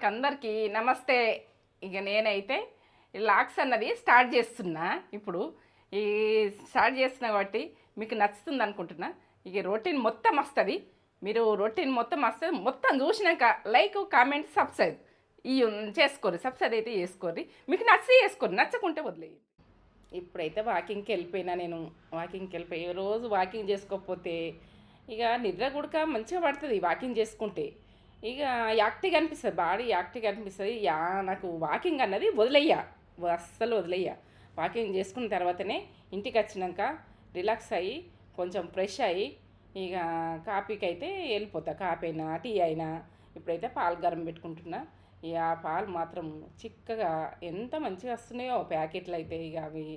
వాళ్ళకి అందరికీ నమస్తే. ఇక నేనైతే లాక్స్ అన్నది స్టార్ట్ చేస్తున్నా. ఇప్పుడు ఈ స్టార్ట్ చేస్తున్నా కాబట్టి మీకు నచ్చుతుంది అనుకుంటున్నా. ఇక రొటీన్ మొత్తం వస్తుంది. మీరు రొటీన్ మొత్తం వస్తుంది మొత్తం చూసినాక లైక్ కామెంట్ సబ్స్క్రైబ్. ఈ చేసుకోరు సబ్స్క్రైబ్ అయితే చేసుకోరు మీకు నచ్చి చేసుకోరు నచ్చకుంటే వదిలే ఇప్పుడైతే వాకింగ్కి వెళ్ళిపోయినా నేను. వాకింగ్కి వెళ్ళిపోయి రోజు వాకింగ్ చేసుకోకపోతే ఇక నిద్ర కూడక మంచిగా పడుతుంది వాకింగ్ చేసుకుంటే. ఇక యాక్టివ్గా అనిపిస్తుంది బాడీ యాక్టివ్గా అనిపిస్తుంది. యా నాకు వాకింగ్ అన్నది వదిలేయ్యా. అస్సలు వదిలేయ్యా. వాకింగ్ చేసుకున్న తర్వాతనే ఇంటికి వచ్చినాక రిలాక్స్ అయ్యి కొంచెం ఫ్రెష్ అయ్యి ఇక కాఫీకి అయితే వెళ్ళిపోతా. కాఫీ అయినా టీ అయినా ఇప్పుడైతే పాలు గరం పెట్టుకుంటున్నా. ఇక ఆ పాలు మాత్రం చిక్కగా ఎంత మంచిగా వస్తున్నాయో ప్యాకెట్లు అయితే ఇక అవి.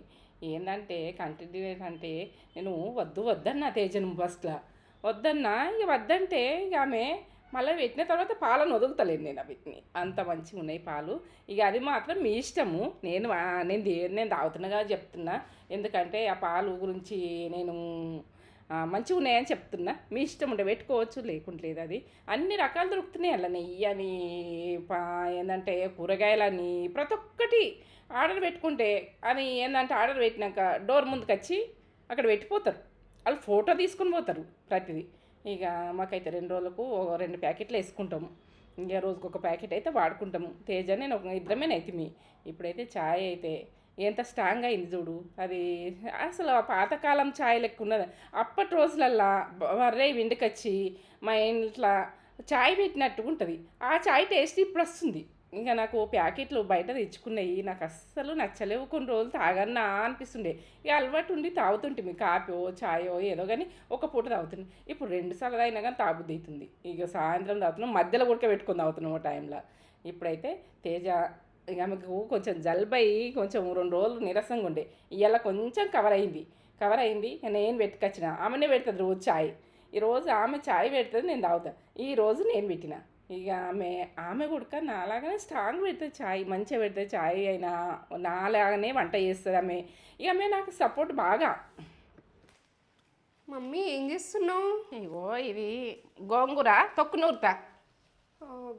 ఏంటంటే కంటిన్యూ అంటే నేను వద్దు వద్దన్నా తేజను బస్లో వద్దన్నా ఇక వద్దంటే ఇక ఆమె మళ్ళీ పెట్టిన తర్వాత పాలను వదులుతలేను నేను వీటిని అంత మంచిగా ఉన్నాయి పాలు. ఇక అది మాత్రం మీ ఇష్టము. నేను నేను నేను తాగుతున్నగా చెప్తున్నా. ఎందుకంటే ఆ పాలు గురించి నేను మంచిగా ఉన్నాయని చెప్తున్నా. మీ ఇష్టం ఉంటే పెట్టుకోవచ్చు లేకుంటే లేదు అది. అన్ని రకాలు దొరుకుతున్నాయి అలా నెయ్యి అని పా ఏంటంటే కూరగాయలని ప్రతి ఒక్కటి ఆర్డర్ పెట్టుకుంటే అని ఏంటంటే ఆర్డర్ పెట్టినాక డోర్ ముందుకు వచ్చి అక్కడ పెట్టిపోతారు. వాళ్ళు ఫోటో తీసుకొని పోతారు ప్రతిదీ. ఇక మాకైతే రెండు రోజులకు రెండు ప్యాకెట్లు వేసుకుంటాము. ఇంకా రోజుకు ఒక ప్యాకెట్ అయితే వాడుకుంటాము. తేజ నేను ఒక ఇద్దరమే నైతిమి. ఇప్పుడైతే ఛాయ్ అయితే ఎంత స్ట్రాంగ్ అయింది చూడు. అది అసలు ఆ పాతకాలం ఛాయ్ లెక్క ఉన్నది. అప్పటి రోజులల్లా వర్రే విండుకొచ్చి మా ఇంట్లో ఛాయ్ పెట్టినట్టుగా ఉంటుంది ఆ ఛాయ్ టేస్ట్ ఇప్పుడు వస్తుంది. ఇంకా నాకు ప్యాకెట్లు బయట తెచ్చుకున్నాయి. నాకు అస్సలు నచ్చలేవు. కొన్ని రోజులు తాగన్నా అనిపిస్తుండే. ఇక అలవాటు ఉండి తాగుతుంటే మీ కాపో చాయో ఏదో కానీ ఒక పూట తాగుతుంది ఇప్పుడు రెండు సార్లు అయినా కానీ తాగుద్ది అవుతుంది ఇక సాయంత్రం తాగుతున్నాం. మధ్యలో ఉడక పెట్టుకొని తాగుతున్నాం ఆ టైంలో. ఇప్పుడైతే తేజ ఇక ఆమెకు కొంచెం జల్బై కొంచెం రెండు రోజులు నీరసంగా ఉండే. ఇవాళ కొంచెం కవర్ అయింది. కవర్ అయింది. నేను పెట్టుకొచ్చిన ఆమెనే పెడుతుంది రోజు ఛాయ్ ఈ రోజు ఆమె ఛాయ్ పెడుతుంది నేను తాగుతాను ఈ రోజు నేను పెట్టిన. ఇక ఆమె ఆమె కూడా నాలాగానే స్ట్రాంగ్ పెడుతుంది ఛాయ్ మంచిగా పెడుతుంది ఛాయ్ అయినా నాలాగానే వంట చేస్తుంది ఆమె. ఇక ఆమె నాకు సపోర్ట్ బాగా. మమ్మీ ఏం చేస్తున్నావు? ఇగో ఇది గోంగూర తొక్కు నూరుతా.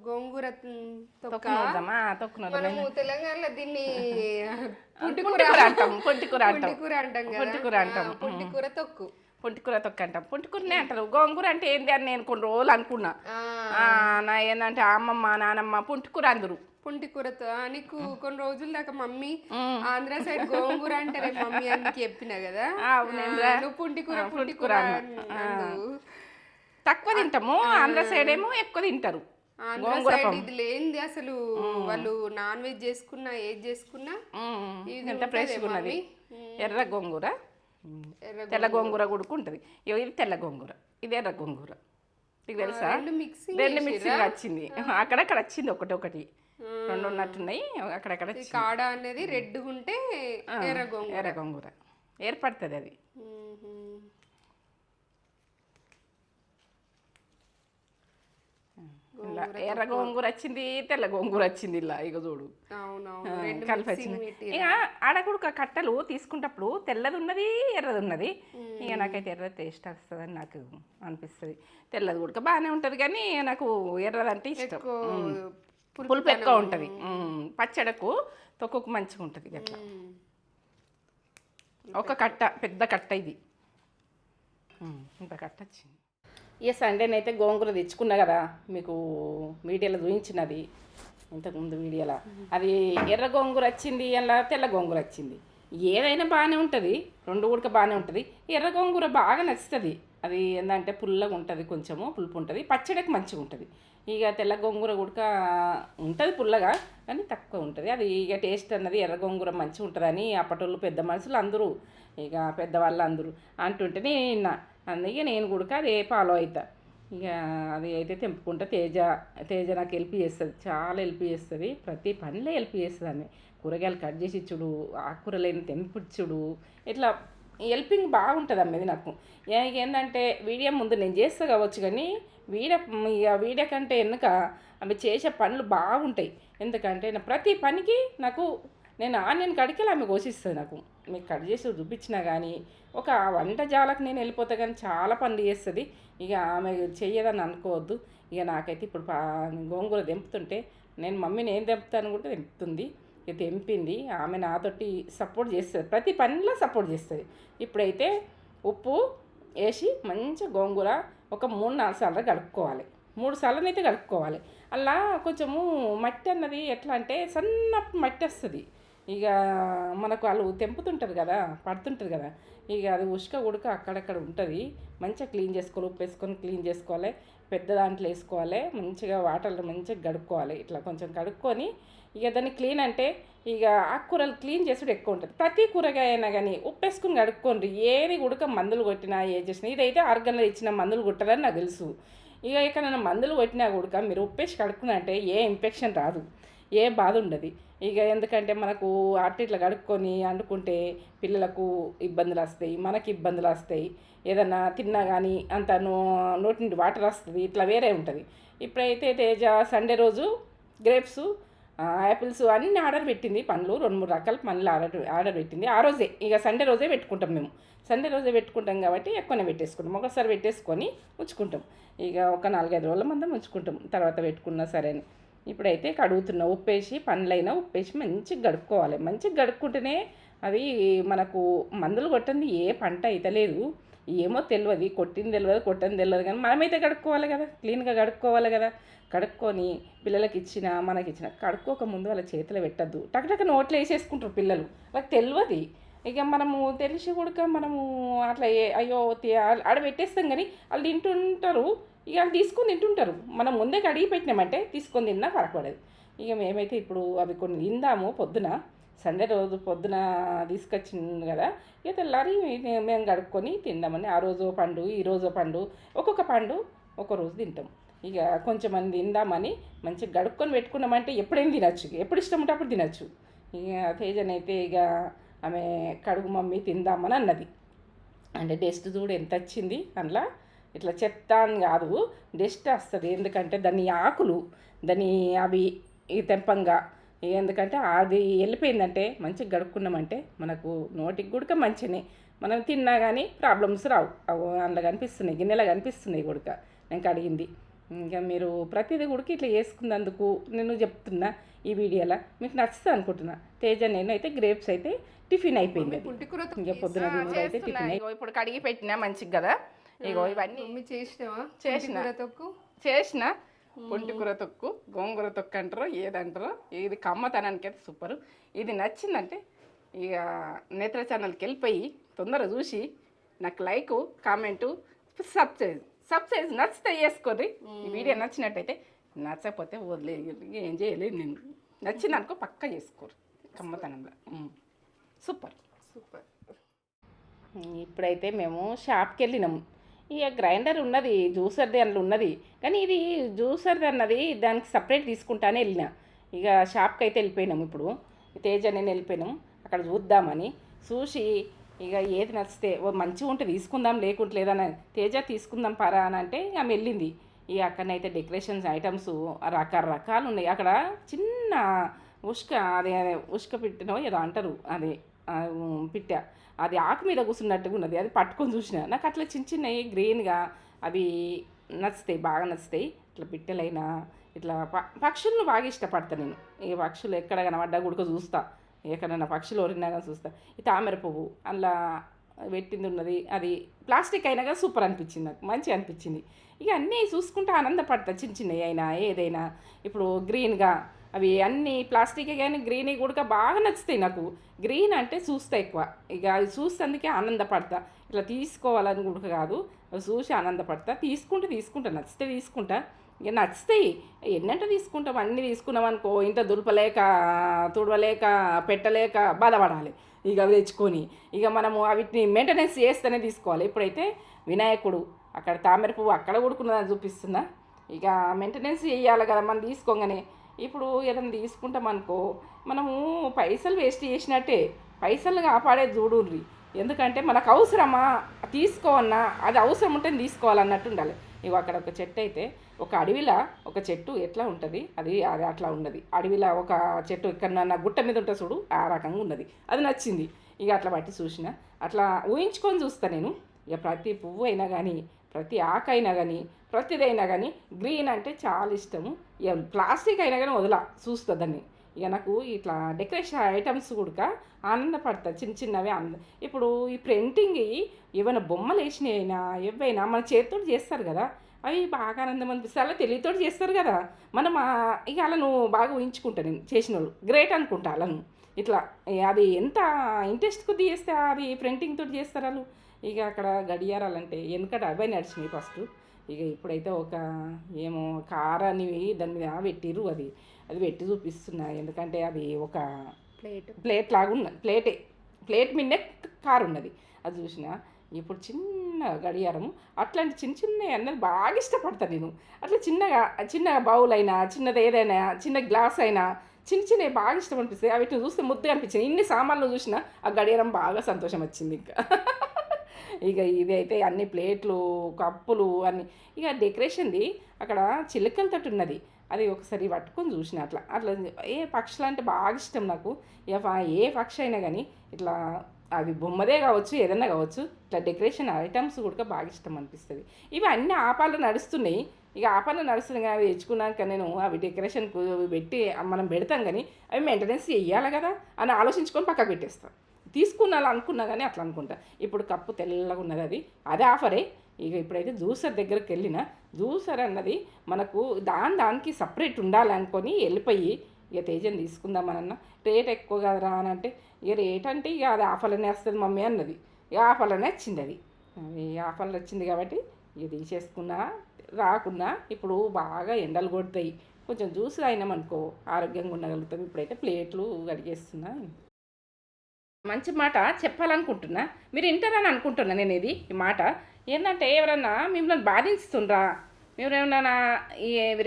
గోంగూర మ్, తొక్క? తొక్కు నూరుదామా? తొక్కు నూరుదాం. మనము తెలంగాణలో దీన్ని పుంటికూర అంటాం పుంటికూర అంటాం. పుంటికూర అంటాం పుంటికూర తొక్కు. పుంటికూర తొక్కు అంటాం పుంటికూరనే అంటారు. గోంగూర అంటే ఏంది అని నేను కొన్ని రోజులు అనుకున్నా. నా ఏంటంటే అమ్మమ్మ నానమ్మ పుంటికూర అందరు. పుంటికూర తొ- ఆ, నీకు కొన్ని రోజుల దాకా మమ్మీ ఆంధ్ర సైడ్ గోంగూర అంటారే మమ్మీ అని చెప్పిన కదా? నువ్వు పుంటికూర పుంటికూర. తక్కువ తింటాము. ఆంధ్ర సైడ్ ఏమో ఎక్కువ తింటారు. సైడ్. ఇది లేనిది అసలు వాళ్ళు నాన్ వెజ్ చేసుకున్నా ఏది చేసుకున్నా. ఇది ఫ్రెష్గా ఉన్నది. ఎర్ర గోంగూర. తెల్ల గోంగూర. కొడుకుంటుంది ఇగో ఇది తెల్ల గోంగూర. ఇది ఎర్ర గోంగూర. నీకు తెలుసా? రెండు మిక్సింగ్ వచ్చింది. అక్కడక్కడ వచ్చింది ఒకటి ఒకటి. రెండు ఉన్నట్టున్నాయి అక్కడక్కడ. కాడ అనేది రెడ్ ఉంటే ఎర్ర గోంగూర. ఎర్ర గోంగూర. ఏర్పడుతుంది అది. ఇలా ఎర్ర గోంగూర వచ్చింది తెల్ల గోంగూర వచ్చింది ఇలా ఇక చూడు. కలిపి వచ్చింది. ఇక ఆడ కూడా కట్టలు తీసుకుంటప్పుడు తెల్లది ఉన్నది ఎర్రది ఉన్నది ఇక నాకైతే ఎర్ర టేస్ట్ వస్తుందని నాకు అనిపిస్తుంది. తెల్లది కూడా బాగానే ఉంటుంది కానీ నాకు ఎర్రది అంటే ఇష్టం పులుపు ఎక్కువ ఉంటుంది. పచ్చడకు తొక్కకు మంచిగా ఉంటుంది అట్లా. ఒక కట్ట పెద్ద కట్ట ఇది. ఇంత కట్ట వచ్చింది. ఇక సండేనైతే గోంగూర తెచ్చుకున్నా కదా మీకు మీడియాలో చూపించినది ఇంతకుముందు వీడియోలో అది ఎర్ర గోంగూర వచ్చింది అలా తెల్ల గోంగూర వచ్చింది. ఏదైనా బాగానే ఉంటుంది రెండు ఉడక బాగానే ఉంటుంది. ఎర్ర గోంగూర బాగా నచ్చుతుంది. అది ఏంటంటే పుల్లగా ఉంటుంది కొంచెము పులుపు ఉంటుంది. పచ్చడికి మంచిగా ఉంటుంది. ఇక తెల్ల గోంగూర ఉడక ఉంటుంది పుల్లగా కానీ తక్కువ ఉంటుంది. అది ఇక టేస్ట్ అన్నది ఎర్ర గోంగూర మంచిగా ఉంటుందని అప్పటోళ్ళు పెద్ద మనుషులు అందరూ ఇక పెద్దవాళ్ళు అందరూ అంటుంటేనే నిన్న అందుకే నేను కూడా అదే ఫాలో అవుతా ఇక అది అయితే తెంపుకుంటా. తేజ తేజ నాకు హెల్ప్ చేస్తుంది. చాలా హెల్ప్ చేస్తుంది. ప్రతి పనిలో హెల్ప్ చేస్తుంది అని కూరగాయలు కట్ చేసి ఇచ్చుడు ఆకుకూరలైన తెంపుచ్చుడు. ఇట్లా హెల్పింగ్ బాగుంటుంది అమ్మది నాకు. ఏంటంటే వీడియో ముందు నేను చేస్తా కావచ్చు కానీ వీడ ఇక వీడియో కంటే వెనుక ఆమె చేసే పనులు బాగుంటాయి. ఎందుకంటే నా ప్రతి పనికి నాకు నేను ఆనియన్ కడికి ఆమె కోసిస్తుంది నాకు. మీకు కట్ చేసి చూపించినా కానీ ఒక వంట జాలకు నేను వెళ్ళిపోతా కానీ చాలా పనులు చేస్తుంది. ఇక ఆమె చెయ్యదని అనుకోవద్దు. ఇక నాకైతే ఇప్పుడు పా- గోంగూర తెంపుతుంటే నేను మమ్మీని ఏం తెంపుతాను కూడా దింపుతుంది ఇక తెంపింది. ఆమె నాతోటి సపోర్ట్ చేస్తుంది. ప్రతి పనిలో సపోర్ట్ చేస్తుంది. ఇప్పుడైతే ఉప్పు వేసి మంచిగా గోంగూర ఒక మూడు నాలుగు సార్లు కడుక్కోవాలి మూడు సార్లు అయితే కడుక్కోవాలి అలా కొంచెము మట్టి అన్నది ఎట్లా అంటే సన్నపు మట్టి వస్తుంది. ఇక మనకు వాళ్ళు తెంపుతుంటారు కదా పడుతుంటారు కదా ఇక అది ఉష్క ఉడక అక్కడక్కడ ఉంటుంది. మంచిగా క్లీన్ చేసుకోవాలి ఉప్పు వేసుకొని క్లీన్ చేసుకోవాలి పెద్ద దాంట్లో వేసుకోవాలి మంచిగా వాటర్లో మంచిగా గడుక్కోవాలి. ఇట్లా కొంచెం కడుక్కొని ఇక దాన్ని క్లీన్ అంటే ఇక ఆకుకూరలు క్లీన్ చేసుడు ఎక్కువ ఉంటుంది. ప్రతి కూరగాయ అయినా కానీ ఉప్పు వేసుకుని కడుక్కోండి. ఏది ఉడక మందులు కొట్టినా ఏ చేసినా ఇదైతే ఆర్గన్లో ఇచ్చిన మందులు కొట్టదని నాకు తెలుసు. ఇక ఎక్కడైనా మందులు కొట్టినా ఉడక మీరు ఉప్పేసి కడుక్కున్నా అంటే ఏ ఇన్ఫెక్షన్ రాదు. ఏ బాధ ఉండదు. ఇక ఎందుకంటే మనకు అట్ట ఇట్లా కడుక్కొని వండుకుంటే పిల్లలకు ఇబ్బందులు వస్తాయి మనకి ఇబ్బందులు వస్తాయి. ఏదన్నా తిన్నా కానీ అంత నో నోటి నుండి వాటర్ వస్తుంది ఇట్లా వేరే ఉంటుంది. ఇప్పుడైతే తేజ సండే రోజు గ్రేప్స్ యాపిల్స్ అన్ని ఆర్డర్ పెట్టింది పండ్లు రెండు మూడు రకాల పండ్లు ఆర్డర్ ఆర్డర్ పెట్టింది. ఆ రోజే ఇక సండే రోజే పెట్టుకుంటాం మేము. సండే రోజే పెట్టుకుంటాం కాబట్టి ఎక్కువనే పెట్టేసుకుంటాం. ఒకసారి పెట్టేసుకొని ఉంచుకుంటాం. ఇక ఒక నాలుగైదు రోజుల మందం ఉంచుకుంటాం. తర్వాత పెట్టుకున్నా సరే అని ఇప్పుడైతే కడుగుతున్న ఉప్పేసి పండ్లైనా ఉప్పేసి మంచిగా గడుపుకోవాలి. మంచిగా గడుక్కుంటేనే అది మనకు మందులు కొట్టింది ఏ పంట అయితే లేదు. ఏమో తెలియదు కొట్టింది తెలియదు కొట్టింది తెలియదు కానీ మనమైతే కడుక్కోవాలి కదా. క్లీన్గా కడుక్కోవాలి కదా. కడుక్కొని పిల్లలకి ఇచ్చిన మనకి ఇచ్చిన కడుక్కోక ముందు వాళ్ళ చేతిలో పెట్టద్దు. టకటక నోట్లో వేసేసుకుంటారు పిల్లలు. వాళ్ళకి తెలియదు ఇక మనము తెలిసి కూడా మనము అట్లా అయ్యో ఆడ పెట్టేస్తాం కానీ వాళ్ళు తింటుంటారు. ఇక వాళ్ళు తీసుకొని తింటుంటారు. మనం ముందే కడిగి పెట్టినామంటే తీసుకొని తిన్నా పడకూడదు ఇక మేమైతే ఇప్పుడు అవి కొన్ని తిందాము పొద్దున. సండే రోజు పొద్దున తీసుకొచ్చింది కదా ఇక తెల్లారి మేము కడుక్కొని తిందామని ఆ రోజు పండు ఈ రోజు పండు ఒక్కొక్క పండు ఒక రోజు తింటాం. ఇక కొంచెం మంది తిందామని మంచిగా గడుక్కొని పెట్టుకున్నామంటే ఎప్పుడైనా తినచ్చు. ఎప్పుడు ఇష్టం ఉంటే అప్పుడు తినచ్చు. ఇక తేజనైతే ఇక ఆమె కడుగు మమ్మీ తిందామని అన్నది. అంటే టేస్ట్ చూడు ఎంత వచ్చింది అందులో. ఇట్లా చెత్త అని కాదు డస్ట్ వస్తుంది. ఎందుకంటే దాని ఆకులు దాని అవి ఈ తెంపంగా. ఎందుకంటే అది వెళ్ళిపోయిందంటే మంచిగా గడుక్కున్నామంటే మనకు నోటికి గుడక మంచినే. మనం తిన్నా కానీ ప్రాబ్లమ్స్ రావు. అవి అందులో కనిపిస్తున్నాయి గిన్నెలో కనిపిస్తున్నాయి గుడక. నేను కడిగింది ఇంకా మీరు ప్రతిదీ కూడా ఇట్లా వేసుకున్నందుకు నేను చెప్తున్నా ఈ వీడియోలో. మీకు నచ్చుతుంది అనుకుంటున్నా. తేజ నేను అయితే గ్రేప్స్ అయితే టిఫిన్ అయిపోయింది. ఇంకా పొద్దున అయితే టిఫిన్ ఇప్పుడు కడిగి పెట్టినా మంచిగా కదా. ఇగో ఇవన్నీ చేసినావా? చేసిన. తొక్కు? చేసిన. కూర తొక్కు గోంగూర తొక్కు అంటారో ఏదంటారో ఇది కమ్మతనానికి అయితే సూపర్. ఇది నచ్చిందంటే ఇక నేత్ర ఛానల్కి వెళ్ళిపోయి తొందరగా చూసి నాకు లైక్ కామెంటు సబ్స్క్రైబ్ సబ్స్క్రైబ్ నచ్చితే చేసుకోర్రి. ఈ వీడియో నచ్చినట్టయితే నచ్చకపోతే వదిలే ఏం చేయలేదు నేను. నచ్చింది అనుకో పక్క చేసుకోరు కమ్మతనంలో. సూపర్. సూపర్. ఇప్పుడైతే మేము షాప్కి వెళ్ళినాము ఇక గ్రైండర్ ఉన్నది జ్యూసర్ది అందులో ఉన్నది. కానీ ఇది జ్యూసర్ది అన్నది దానికి సపరేట్ తీసుకుంటానే వెళ్ళిన. ఇక షాప్కి అయితే వెళ్ళిపోయినాం ఇప్పుడు. తేజ నేను వెళ్ళిపోయినాం. అక్కడ చూద్దామని చూసి ఇక ఏది నచ్చితే ఓ మంచిగా ఉంటే తీసుకుందాం లేకుంటే లేదని తేజ తీసుకుందాం పరా అని అంటే ఆమె వెళ్ళింది. ఇక అక్కడనైతే డెకరేషన్స్ ఐటమ్స్ రకరకాలు ఉన్నాయి. అక్కడ చిన్న ఉష్క అదే ఉష్క పిట్టనో ఏదో అంటారు. అదే పిట్ట. అది ఆకు మీద కూర్చున్నట్టుగా ఉన్నది. అది పట్టుకొని చూసిన. నాకు అట్లా చిన్న చిన్నవి గ్రీన్గా అవి నచ్చుతాయి బాగా నచ్చుతాయి. ఇట్లా పిట్టలైనా ఇట్లా ప- పక్షులను బాగా ఇష్టపడతా నేను. ఈ పక్షులు ఎక్కడ కనబడ్డా గుడక చూస్తా. ఎక్కడైనా పక్షులు ఒరినా కానీ చూస్తా. ఈ తామర పువ్వు అందులో పెట్టింది ఉన్నది అది ప్లాస్టిక్ అయినా కానీ సూపర్ అనిపించింది నాకు. మంచిగా అనిపించింది. ఇక అన్నీ చూసుకుంటే ఆనందపడతా. చిన్న చిన్నవి అయినా ఏదైనా. ఇప్పుడు గ్రీన్గా అవి అన్నీ ప్లాస్టిక్ కానీ గ్రీన్ కూడా బాగా నచ్చుతాయి నాకు. గ్రీన్ అంటే చూస్తా ఎక్కువ. ఇక అది చూస్తేందుకే ఆనందపడతా. ఇట్లా తీసుకోవాలని కూడా కాదు. చూసి ఆనందపడతా. తీసుకుంటే తీసుకుంటా నచ్చితే తీసుకుంటా. ఇక నచ్చుతాయి. ఎన్నంటే తీసుకుంటాం అన్నీ తీసుకున్నాం అనుకో ఇంత దులపలేక తుడవలేక పెట్టలేక బాధపడాలి. ఇక అవి తెచ్చుకొని. ఇక మనము వీటిని మెయింటెనెన్స్ చేస్తేనే తీసుకోవాలి. ఇప్పుడైతే వినాయకుడు అక్కడ తామర పువ్వు అక్కడ కొడుకున్నదని చూపిస్తున్నా ఇక మెయింటెనెన్స్ చేయాలి కదా. మనం తీసుకోగానే ఇప్పుడు ఏదైనా తీసుకుంటాం అనుకో మనము పైసలు వేస్ట్ చేసినట్టే. పైసలు కాపాడే చూడుర్రి ఎందుకంటే మనకు అవసరమా? తీసుకోవన్నా అది అవసరం ఉంటే తీసుకోవాలన్నట్టు ఉండాలి. ఇవి అక్కడ ఒక చెట్టు అయితే ఒక అడవిలో ఒక చెట్టు ఎట్లా ఉంటుంది? అది అది అట్లా ఉన్నది. అడవిలో ఒక చెట్టు ఎక్కడన్నా గుట్ట మీద ఉంటుంది చూడు ఆ రకంగా ఉన్నది. అది నచ్చింది. ఇక అట్లా బట్టి చూసిన. అట్లా ఊహించుకొని చూస్తా నేను. ఇక ప్రతి పువ్వు అయినా కానీ ప్రతి ఆకైనా కానీ ప్రతిదైనా కానీ గ్రీన్ అంటే చాలా ఇష్టము. ఇక ప్లాస్టిక్ అయినా కానీ వదల చూస్తుందని ఇక నాకు ఇట్లా డెకరేషన్ ఐటమ్స్ కూడా ఆనందపడతా చిన్న చిన్నవి అంద ఇప్పుడు ఈ ప్రింటింగ్ ఏమైనా బొమ్మలు వేసినవి అయినా ఏవైనా మన చేతితో చేస్తారు కదా అవి బాగా ఆనందం అనిపిస్తుంది అలా తెలివితో చేస్తారు కదా. మనం ఇక అలా బాగా ఊహించుకుంటా నేను చేసిన వాళ్ళు గ్రేట్ అనుకుంటా అలను ఇట్లా అది ఎంత ఇంట్రెస్ట్ కొద్ది చేస్తే అది ప్రింటింగ్ తోటి చేస్తారు వాళ్ళు. ఇక అక్కడ గడియారాలంటే వెనకట అవే నడిచినాయి ఫస్ట్ ఇక ఇప్పుడైతే ఒక ఏమో కార్ అని దాని మీద పెట్టిర్రు అది. అది పెట్టి చూపిస్తున్నా. ఎందుకంటే అది ఒక ప్లేట్ ప్లేట్ లాగా ఉన్నది ప్లేటే ప్లేట్ మీదే కారు ఉన్నది. అది చూసిన? ఇప్పుడు చిన్న గడియారం అట్లాంటి చిన్న చిన్న అన్నది బాగా ఇష్టపడతాను నేను. అట్లా చిన్నగా చిన్న బౌల్ అయినా చిన్నది ఏదైనా చిన్న గ్లాస్ అయినా చిన్న చిన్నవి బాగా ఇష్టం అనిపిస్తాయి. అవి చూస్తే ముద్దుగా అనిపించింది. ఇన్ని సామాన్లు చూసినా ఆ గడియారం బాగా సంతోషం వచ్చింది ఇంకా. ఇక ఇది అయితే అన్ని ప్లేట్లు కప్పులు అన్ని. ఇక డెకరేషన్ది అక్కడ చిలుకలతోటి ఉన్నది. అది ఒకసారి పట్టుకొని చూసిన అట్లా. అట్లా ఏ పక్షులు అంటే బాగా ఇష్టం నాకు. ఇక ఏ పక్షి అయినా కానీ ఇట్లా అవి బొమ్మదే కావచ్చు ఏదన్నా కావచ్చు ఇట్లా డెకరేషన్ ఐటమ్స్ కూడా బాగా ఇష్టం అనిపిస్తుంది. ఇవి అన్ని ఆపాలు నడుస్తున్నాయి. ఇక ఆపాలు నడుస్తున్నాయి అవి తెచ్చుకున్నాక నేను అవి డెకరేషన్కు పెట్టి మనం పెడతాం కానీ అవి మెయింటెనెన్స్ చేయాలి కదా అని ఆలోచించుకొని పక్కకు పెట్టేస్తాను తీసుకున్నాను అనుకున్నా కానీ అట్లా అనుకుంటా. ఇప్పుడు కప్పు తెల్లగా ఉన్నది అది. అదే ఆఫరే. ఇక ఇప్పుడైతే జ్యూసర్ దగ్గరికి వెళ్ళిన. జ్యూసర్ అన్నది మనకు దాని దానికి సపరేట్ ఉండాలనుకొని వెళ్ళిపోయి ఇక తేజని తీసుకుందామనన్న రేట్ ఎక్కువ కదరా అని అంటే ఇక రేట్ అంటే ఇక అది ఆఫర్లోనే వస్తుంది మమ్మీ అన్నది. ఇక ఆఫర్లోనే వచ్చింది అది. అది ఆఫర్లో వచ్చింది కాబట్టి ఇక తీసేసుకున్నా. రాకుండా ఇప్పుడు బాగా ఎండలు కొడతాయి. కొంచెం జ్యూస్ తాగినామనుకో ఆరోగ్యంగా ఉండగలుగుతాం. ఇప్పుడైతే ప్లేట్లు కడిగేస్తున్నా. మంచి మాట చెప్పాలనుకుంటున్నా. మీరు వింటారని అనుకుంటున్నా నేను ఇది ఈ మాట. ఏంటంటే ఎవరన్నా మిమ్మల్ని బాధిస్తుండ్రా మీరు ఏమన్నా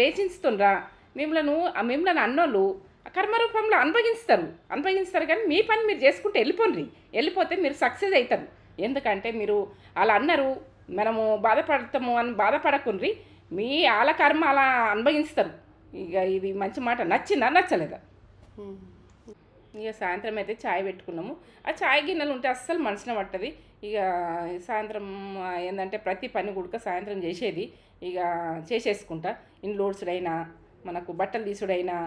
రేచించుతుండ్రా మిమ్మల్ని మిమ్మల్ని అన్నోళ్ళు కర్మరూపంలో అనుభవిస్తారు అనుభవిస్తారు కానీ మీ పని మీరు చేసుకుంటే వెళ్ళిపోండి. వెళ్ళిపోతే మీరు సక్సెస్ అవుతారు. ఎందుకంటే మీరు అలా అన్నారు. మనము బాధపడతాము అని బాధపడకుండ్రి మీ ఆల కర్మ అలా అనుభవిస్తారు ఇక ఇది మంచి మాట. నచ్చిందా నచ్చలేదా? ఇక సాయంత్రం అయితే చాయ్ పెట్టుకున్నాము. ఆ చాయ్ గిన్నెలు ఉంటే అస్సలు మనసున పట్టది. ఇక సాయంత్రం ఏంటంటే ప్రతి పని కూడా సాయంత్రం చేసేది. ఇక చేసేసుకుంటా. ఇండ్లోడ్సుడైనా మనకు బట్టలు తీసుడైనా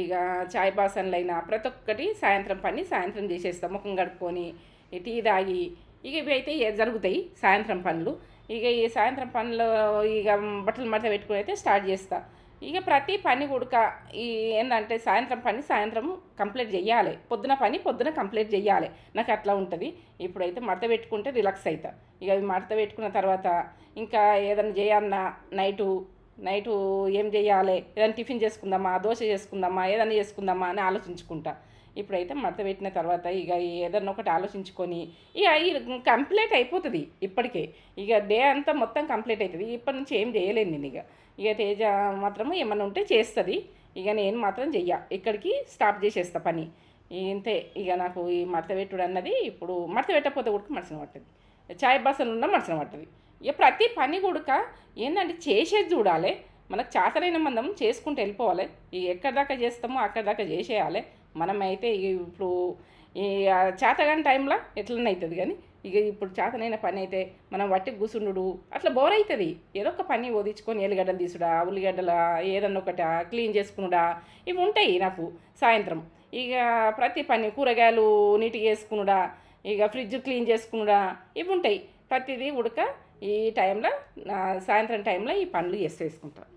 ఇక చాయ్ బాసన్లైనా ప్రతి ఒక్కటి సాయంత్రం పని సాయంత్రం చేసేస్తాం. ముఖం కడుక్కొని టీ తాగి ఇక ఇవి అయితే జరుగుతాయి సాయంత్రం పనులు. ఇక ఈ సాయంత్రం పనులు ఇక బట్టలు మడత పెట్టుకుని అయితే స్టార్ట్ చేస్తా. ఇక ప్రతి పని కూడక ఈ ఏంటంటే సాయంత్రం పని సాయంత్రం కంప్లీట్ చేయాలి. పొద్దున పని పొద్దున కంప్లీట్ చేయాలి. నాకు అట్లా ఉంటుంది. ఇప్పుడైతే మడత పెట్టుకుంటే రిలాక్స్ అవుతా ఇక అవి మడత పెట్టుకున్న తర్వాత ఇంకా ఏదైనా చేయాలన్నా నైటు నైటు ఏం చేయాలి? ఏదైనా టిఫిన్ చేసుకుందామా? దోశ చేసుకుందామా? ఏదైనా చేసుకుందామా? అని ఆలోచించుకుంటా. ఇప్పుడైతే మడత పెట్టిన తర్వాత ఇక ఏదన్నా ఒకటి ఆలోచించుకొని ఇక ఈ కంప్లీట్ అయిపోతుంది ఇప్పటికే. ఇక డే అంతా మొత్తం కంప్లీట్ అవుతుంది ఇప్పటి నుంచి ఏం చేయలేను నేను ఇక ఇక తేజ మాత్రము ఏమన్నా ఉంటే చేస్తుంది. ఇక నేను మాత్రం చెయ్య. ఇక్కడికి స్టాప్ చేసేస్తా పని. ఇంతే. ఇక నాకు ఈ మడత పెట్టుడు అన్నది ఇప్పుడు మడత పెట్టకపోతే కూడా మనసున పట్టదు. చాయ్ బాసలు ఉన్న మనసున పట్టదు. ఇక ప్రతి పని కూడక ఏంటంటే చేసేది చూడాలి. మనకు చాతరైన మందం చేసుకుంటూ వెళ్ళిపోవాలి. ఇక ఎక్కడి దాకా చేస్తామో అక్కడి దాకా చేసేయాలి. మనమైతే ఇక ఇప్పుడు ఈ చేతగాని టైంలో ఎట్లనే అవుతుంది కానీ ఇక ఇప్పుడు చేతనైన పని అయితే మనం వట్టి కూసుండు అట్లా బోర్ అవుతుంది ఏదో ఒక పని ఓదించుకొని ఎల్లిగడ్డలు తీసుడా ఉల్లిగడ్డల ఏదన్నా ఒకట క్లీన్ చేసుకునుడా ఇవి ఉంటాయి నాకు సాయంత్రం. ఇక ప్రతి పని కూరగాయలు నీట్గా వేసుకునుడా ఇక ఫ్రిడ్జ్ క్లీన్ చేసుకునుడా ఇవి ఉంటాయి. ప్రతిదీ ఉడక ఈ టైంలో సాయంత్రం టైంలో ఈ పనులు చేసి వేసుకుంటాను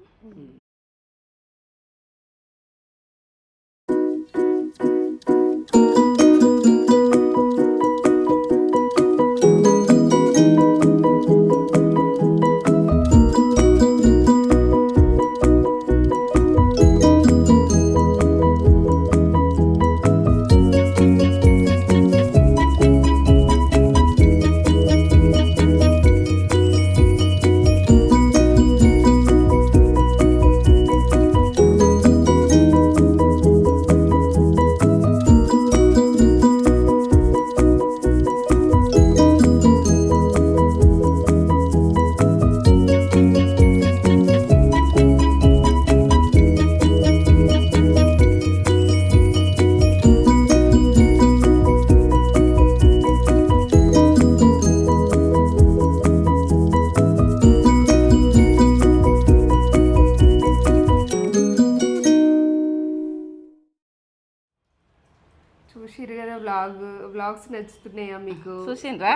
వ్లాగ్స్ నచ్చుతున్నాయా మీకు? చూసిండ్రా?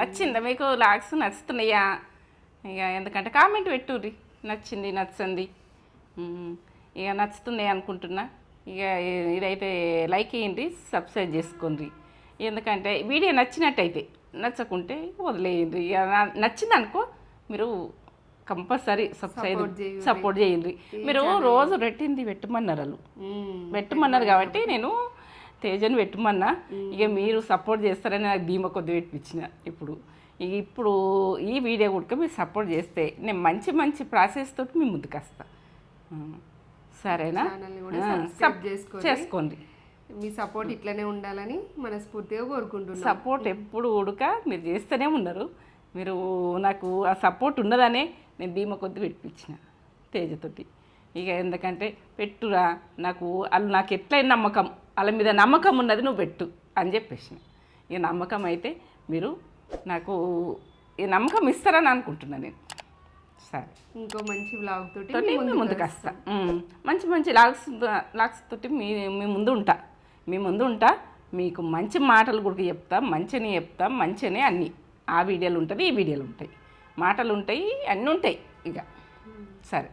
నచ్చిందా మీకు? లాగ్స్ నచ్చుతున్నాయా? ఇక ఎందుకంటే కామెంట్ పెట్టుర్రి. నచ్చింది నచ్చింది. ఇక నచ్చుతున్నాయి అనుకుంటున్నా. ఇక ఇదైతే లైక్ చేయండి సబ్స్క్రైబ్ చేసుకోండి. ఎందుకంటే వీడియో నచ్చినట్టయితే నచ్చకుంటే వదిలేయండి. ఇక నచ్చింది అనుకో మీరు కంపల్సరీ చేయండి. సపోర్ట్ చేయండి. మీరు రోజు రెట్టింది పెట్టమన్నారు వాళ్ళు. పెట్టమన్నారు కాబట్టి నేను తేజని పెట్టమన్నా. ఇక మీరు సపోర్ట్ చేస్తారని నాకు ధీమా కొద్ది పెట్టించిన ఇప్పుడు. ఇక ఇప్పుడు ఈ వీడియో కూడా మీరు సపోర్ట్ చేస్తే నేను మంచి మంచి ప్రాసెస్ తోటి మీ ముందుకు వస్తా. సరేనా? చేసుకోండి. మీ సపోర్ట్ ఇట్లనే ఉండాలని మనస్ఫూర్తిగా కోరుకుంటున్నాం. సపోర్ట్ ఎప్పుడు ఉడక మీరు చేస్తూనే ఉన్నారు. మీరు నాకు ఆ సపోర్ట్ ఉన్నదనే నేను ధీమా కొద్ది పెట్టించిన తేజతోటి ఇక ఎందుకంటే పెట్టురా నాకు వాళ్ళు నాకు ఎట్లయిన నమ్మకం. వాళ్ళ మీద నమ్మకం ఉన్నది నువ్వు పెట్టు అని చెప్పేసిన ఇక నమ్మకం అయితే మీరు నాకు ఈ నమ్మకం ఇస్తారని అనుకుంటున్నాను నేను. సరే. ఇంకో మంచి వ్లాగ్ తోటి ముందుకు వస్తా. మంచి మంచి లాగ్స్ లాగ్స్ తోటి మీ మీ ముందు ఉంటా. మీ ముందు ఉంటా. మీకు మంచి మాటలు కూడా చెప్తా మంచిని చెప్తా మంచిని అన్నీ. ఆ వీడియోలు ఉంటుంది ఈ వీడియోలు ఉంటాయి. మాటలు ఉంటాయి అన్నీ ఉంటాయి ఇక. సరే.